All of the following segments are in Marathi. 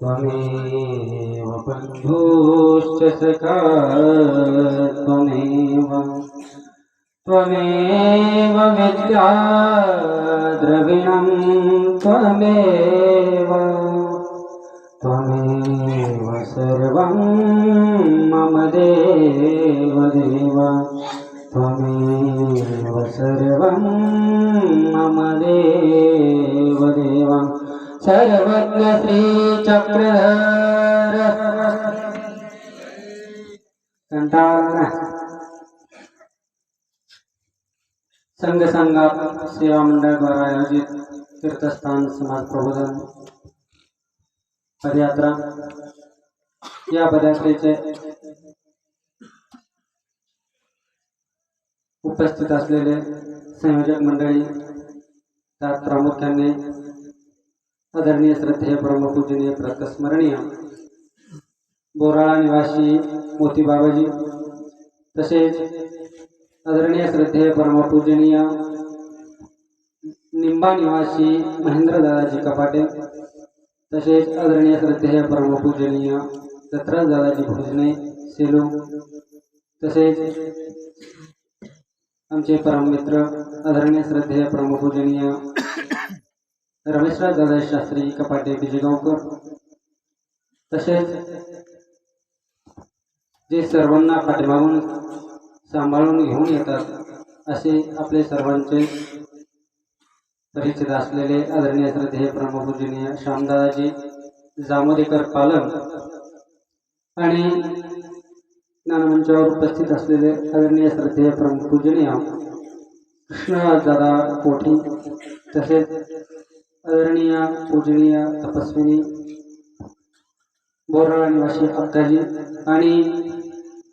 त्वमेव बन्धुश्च सखा त्वमेव त्वमेव विद्या द्रविणं त्वमेव त्वमेव सर्वं मम देव देव त्वमेव सर्वं मम देव। सर्वज्ञ श्रीचक्रधर संघ संघात सेवा मंडळाद्वारा आयोजित तीर्थस्थान समाज प्रबोधन पदयात्रा या पदयात्रेचे उपस्थित असलेले संयोजक मंडळी त्यात प्रामुख्याने आदरणीय श्रद्धेय ब्रह्मपूजनीय प्रतस्मरणीय बोराळा निवासी मोती बाबाजी, तसेच आदरणीय श्रद्धेय परमपूजनीय निंबा निवासी महेंद्र दादाजी कपाटे, तसेच आदरणीय श्रद्धेय परमपूजनीय दत्तराज दादाजी भोजने, सेलू, तसेच आमचे परममित्र आदरणीय श्रद्धेय परमपूजनीय रमेशराज दादा शास्त्री कपाटे बिजगावकर तसेच जे सर्वांना पाठीमागून सांभाळून घेऊन येतात असे आपले सर्वांचे परिचित असलेले आदरणीय श्रद्धेय ब्रह्मपूजनीय श्यामदादाजी जामोदेकर पालन आणि ज्ञानमंचावर उपस्थित असलेले आदरणीय श्रद्धेय ब्रह्मपूजनीय कृष्णदादा कोठी तसेच आदरणीय पूजनीय तपस्विनी बोराळा निवासी अक्काजी आणि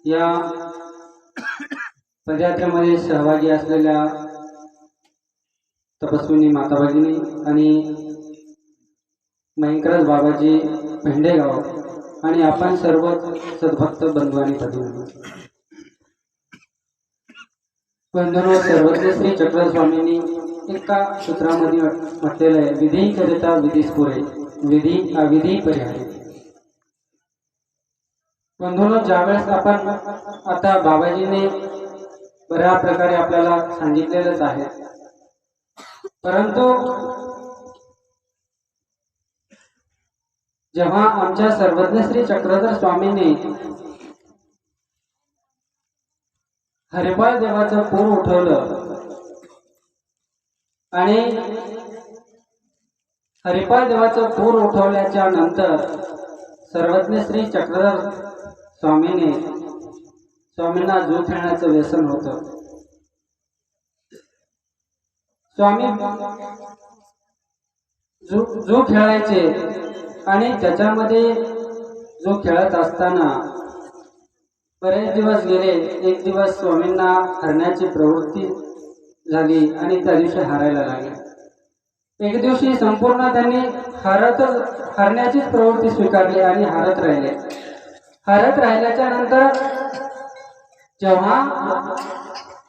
या पदयात्रेमध्ये सहभागी असलेल्या तपस्विनी माता भगिनी आणि मयंकराज बाबाजी भेंडेगाव आणि आपण सर्व सद्भक्त बंधू आणि भगिनी बंधूंनो सर्वज्ञ श्री चक्रस्वामींनी एका सूत्रामध्ये म्हटलेलं आहे विधी करिता विधीस पुरे विधी अविधी पर्याय. बंधून ज्यावेळेस आपण आता बाबाजीने बऱ्या प्रकारे आपल्याला सांगितलेलंच आहे. परंतु जेव्हा आमच्या सर्वज्ञ श्री चक्रधर स्वामीने हरिपाल देवाचं पूर उठवलं आणि हरिपाल देवाचं पूर उठवल्याच्या नंतर सर्वज्ञ श्री चक्रधर स्वामीने स्वामींना जू खेळण्याचं व्यसन होतं. स्वामी जू जू खेळायचे आणि त्याच्यामध्ये जो खेळत असताना बरेच दिवस गेले एक दिवस स्वामींना हरण्याची प्रवृत्ती झाली आणि त्या दिवशी हारायला लागले. एक दिवशी संपूर्ण त्यांनी हरत हरण्याचीच प्रवृत्ती स्वीकारली आणि हारत राहिले. हारत राहिल्याच्या नंतर जेव्हा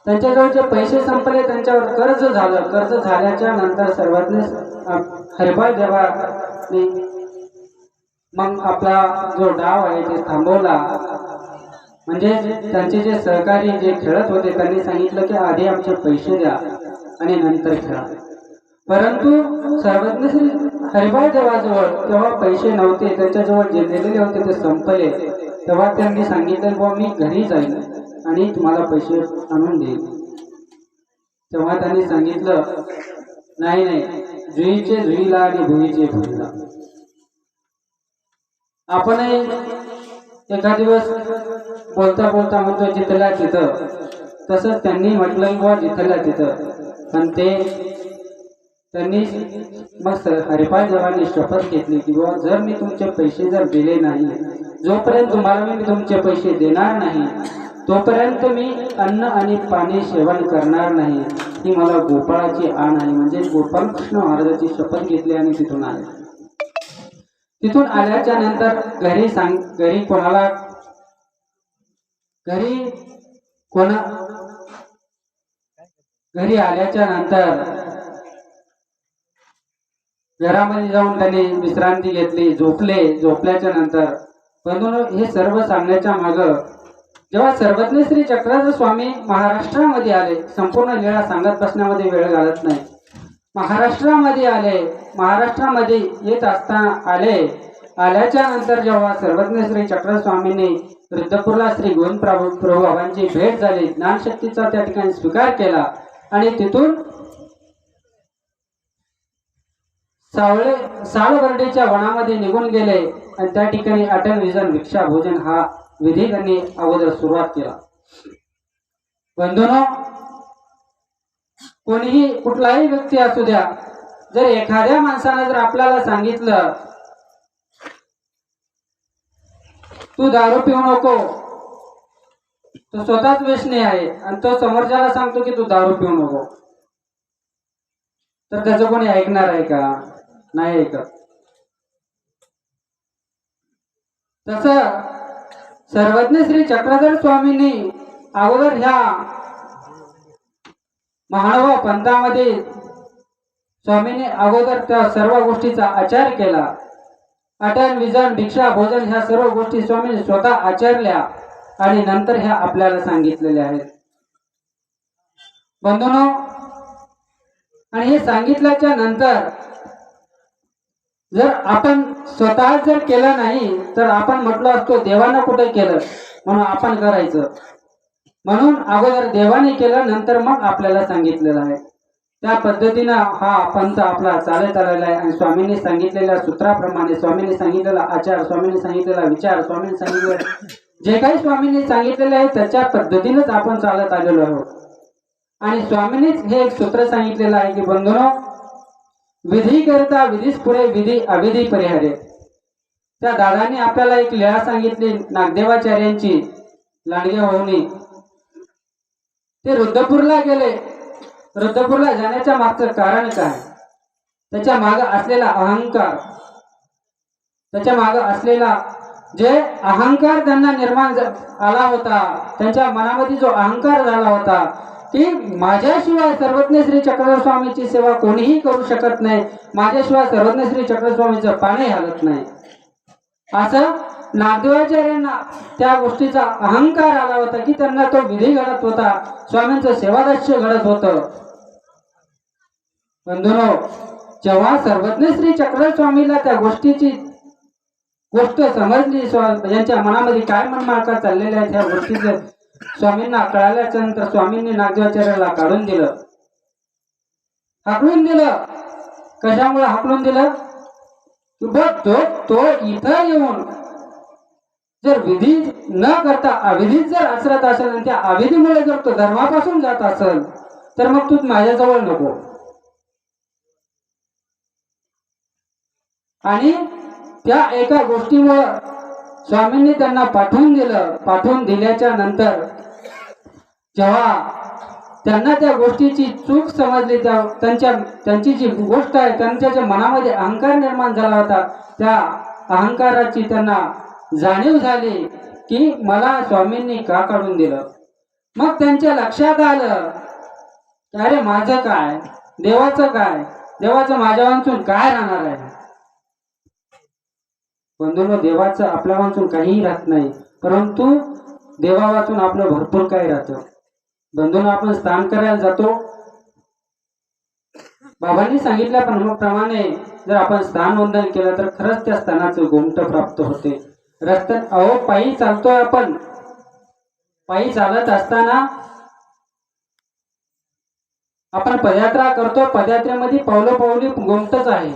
त्यांच्याजवळचे पैसे संपले त्यांच्यावर कर्ज झालं. कर्ज झाल्याच्यानंतर सर्वांनी हरिभाई देवाने मग आपला जो डाव आहे ते थांबवला. म्हणजे त्यांचे जे सहकारी जे खेळत होते त्यांनी सांगितलं की आधी आमचे पैसे द्या आणि नंतर खेळा. परंतु सर्वज्ञ श्री हरिभाई देवाजवळ तेव्हा पैसे नव्हते त्याच्याजवळ जे दिलेले होते ते संपले तेव्हा त्यांनी सांगितलं बुवा मी घरी जाईल आणि तुम्हाला पैसे आणून देईल तेव्हा त्यांनी सांगितलं नाही नाही जुईचे जुईला आणि भुईचे भुईला. आपणही एका दिवस बोलता बोलता म्हणतो जिथल्या तिथं तसंच त्यांनी म्हटलं बुवा जिथल्या तिथं. पण ते त्यांनी मग हरिपाल जवानी शपथ घेतली की बुवा जर मी तुमचे पैसे जर दिले नाही जोपर्यंत तुम्हाला मी तुमचे पैसे देणार नाही तोपर्यंत मी अन्न आणि पाणी सेवन करणार नाही ही मला गोपाळाची आण आहे. म्हणजे गोपाल कृष्ण महाराजाची शपथ घेतली आणि तिथून आले. तिथून आल्याच्यानंतर घरी सांग घरी कोणाला घरी कोणा घरी आल्याच्यानंतर घरामध्ये जाऊन त्यांनी विश्रांती घेतली झोपले. झोपल्याच्या नंतर बंधून हे सर्व सांगण्याच्या माग जेव्हा सर्वज्ञ श्री चक्राचा स्वामी महाराष्ट्रामध्ये आले संपूर्ण लीळा सांगत बसण्यामध्ये वेळ घालत नाही. महाराष्ट्रामध्ये आले महाराष्ट्रामध्ये येत असताना आले. आल्याच्यानंतर जेव्हा सर्वज्ञ श्री चक्र स्वामींनी रुद्रपूरला श्री गोविंद प्रभू प्रभू बाबांची भेट झाली ज्ञानशक्तीचा त्या ठिकाणी स्वीकार केला आणि तिथून सावळे साळबर्डीच्या वनामध्ये निघून गेले आणि त्या ठिकाणी अटल विजन भिक्षा भोजन हा विधी त्यांनी अगोदर सुरुवात केला. बंधूनो कोणीही कुठलाही व्यक्ती असू द्या जर एखाद्या माणसानं जर आपल्याला सांगितलं तू दारू पिऊ नको. तो स्वतःच व्यसनी आहे आणि तो समोरच्याला सांगतो की तू दारू पिऊ नको. तर त्याचं कोणी ऐकणार आहे का? नाही ऐकत. तस सर्वज्ञ श्री चक्रधर स्वामींनी अगोदर ह्या महानुभाव पंथामध्ये स्वामींनी अगोदर त्या सर्व गोष्टीचा आचार केला. अटन विजन भिक्षा भोजन ह्या सर्व गोष्टी स्वामींनी स्वतः आचरल्या आणि नंतर ह्या आपल्याला सांगितलेल्या आहेत. बंधूनो आणि हे सांगितल्याच्या नंतर जर आपण स्वतः जर केलं नाही तर आपण म्हटलो असतो देवानं कुठे केलं? म्हणून आपण करायचं. म्हणून अगोदर देवाने केलं नंतर मग आपल्याला सांगितलेलं आहे. त्या पद्धतीनं हा पंथ आपला चालत आलेला आहे. आणि स्वामींनी सांगितलेल्या सूत्राप्रमाणे स्वामींनी सांगितलेला आचार स्वामींनी सांगितलेला विचार स्वामींनी सांगितले जे काही स्वामींनी सांगितलेले आहे त्याच्या पद्धतीनंच आपण चालत आलेलो आहोत. आणि स्वामींनीच हे एक सूत्र सांगितलेलं आहे की बंधुनो विधी करता विधीच पुढे विधी अविधी परिहारे. त्या दादांनी आपल्याला एक लिहा सांगितली नागदेवाचार्यांची लांडगे होऊनी ते रुद्रपूरला गेले. रद्दपूरला जाण्याच्या मागचं कारण काय? त्याच्या माग असलेला अहंकार. त्याच्या माग असलेला जे अहंकार त्यांना निर्माण आला होता त्यांच्या मनामध्ये जो अहंकार झाला होता की माझ्याशिवाय सर्वज्ञ श्री चक्रस्वामीची सेवा कोणीही करू शकत नाही माझ्याशिवाय सर्वज्ञ श्री चक्रस्वामीचं पाणी हलत नाही. असं नागदेवाचार्यांना त्या गोष्टीचा अहंकार आला होता की त्यांना तो विधी घडत होता. स्वामींचं सेवादास्य घडत होतं. बंधुनो जेव्हा सर्वज्ञ श्री चक्र स्वामीला त्या गोष्टीची गोष्ट समजली यांच्या मनामध्ये काय मनमार्का चाललेल्या आहेत ह्या गोष्टीचं स्वामींना कळाल्याच्या नंतर स्वामींनी नागदेवाचार्याला काढून दिलं. हाकलून दिलं. कशामुळे हाकलून दिलं? की बघ तो तो इथं येऊन जर विधी न करता अविधीत जर आचरत असेल आणि त्या अविधीमुळे जर तो धर्मापासून जात असेल तर मग तू माझ्याजवळ नको. आणि त्या एका गोष्टीमुळं स्वामींनी त्यांना पाठवून दिलं पाठवून दिल्याच्या नंतर जेव्हा त्यांना त्या गोष्टीची चूक समजली त्या त्यांच्या त्यांची जी गोष्ट आहे त्यांच्या ज्या मनामध्ये अहंकार निर्माण झाला होता त्या अहंकाराची त्यांना जाणीव झाली की मला स्वामींनी का काढून दिलं? मग त्यांच्या लक्षात आलं की अरे माझं काय? देवाचं काय? देवाचं माझ्या वांचून काय राहणार आहे? बंधूंनो देवाचं आपल्या वाचून काहीही राहत नाही परंतु देवा वाचून आपलं भरपूर काही राहतं. बंधूंनो आपण स्नान करायला जातो. बाबांनी सांगितल्याप्रमाणे जर आपण स्थान वंदन केलं तर खरंच त्या स्थानाचं गोमट प्राप्त होते. रस्त्यात अहो पायी चालतोय आपण. पायी चालत असताना आपण पदयात्रा करतो. पदयात्रेमध्ये पावलं पावली गोमटच आहे.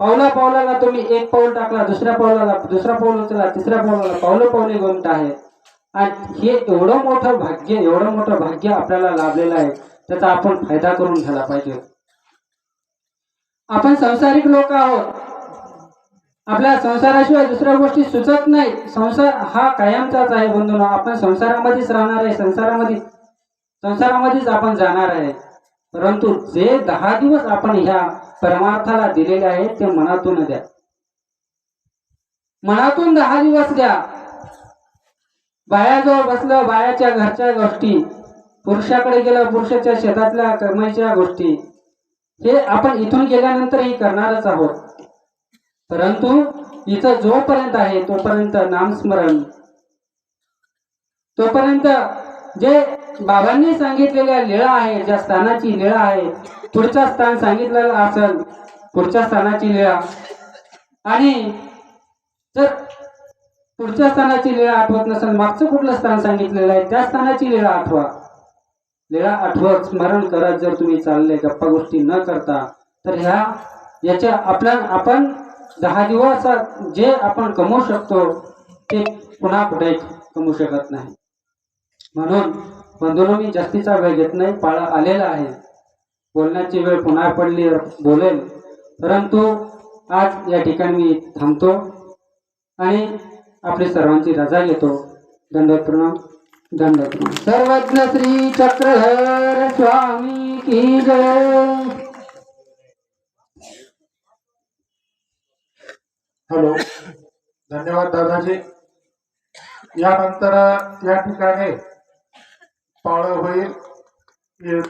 पावला पावलाला तुम्ही एक पाऊल टाकला दुसऱ्या पावलाला दुसरा पाऊल उचला तिसऱ्या पावलाला पावलं पावले गोमट आहे. आणि हे एवढं मोठं भाग्य एवढं मोठं भाग्य आपल्याला लाभलेलं आहे. त्याचा आपण फायदा करून घ्यायला पाहिजे. आपण संसारिक लोक आहोत. आपल्या संसाराशिवाय दुसऱ्या गोष्टी सुचत नाही संसार हा कायमचाच आहे बंधून. आपण संसारामध्येच राहणार आहे. संसारामध्ये संसारामध्येच आपण जाणार आहे. परंतु जे दहा दिवस आपण ह्या परमार्थाला दिलेले आहेत ते मनातून द्या. मनातून दहा दिवस द्या. बायाजवळ बसलं बायाच्या घरच्या गोष्टी पुरुषाकडे गेलं पुरुषाच्या शेतातल्या कर्माच्या गोष्टी हे आपण इथून गेल्यानंतरही करणारच आहोत. परंतु इथं जोपर्यंत आहे तोपर्यंत नामस्मरण. तोपर्यंत जे बाबांनी सांगितलेल्या लीळा आहे ज्या स्थानाची लीळा आहे पुढचा स्थान सांगितलेलं असेल पुढच्या स्थानाची लीळा. आणि जर पुढच्या स्थानाची लीळा आठवत नसेल मागचं कुठलं स्थान सांगितलेलं आहे त्या स्थानाची लीळा आठवा. लीळा आठवत स्मरण करत जर तुम्ही चालले गप्पा गोष्टी न करता तर ह्या याच्या आपल्या आपण दहा दिवसात जे आपण कमवू शकतो ते पुन्हा पुढे कमवू शकत नाही. म्हणून बंधून मी जास्तीचा वेळ घेत नाही पाळा आलेला आहे. बोलण्याची वेळ पुन्हा पडली बोलेल. परंतु आज या ठिकाणी मी थांबतो आणि आपली सर्वांची रजा घेतो. दंडवत प्रणाम दंडवत प्रणाम. सर्वज्ञ श्री चक्रधर स्वामी की जय. हॅलो. धन्यवाद दादाजी. यानंतर या ठिकाणी पाळं होईल.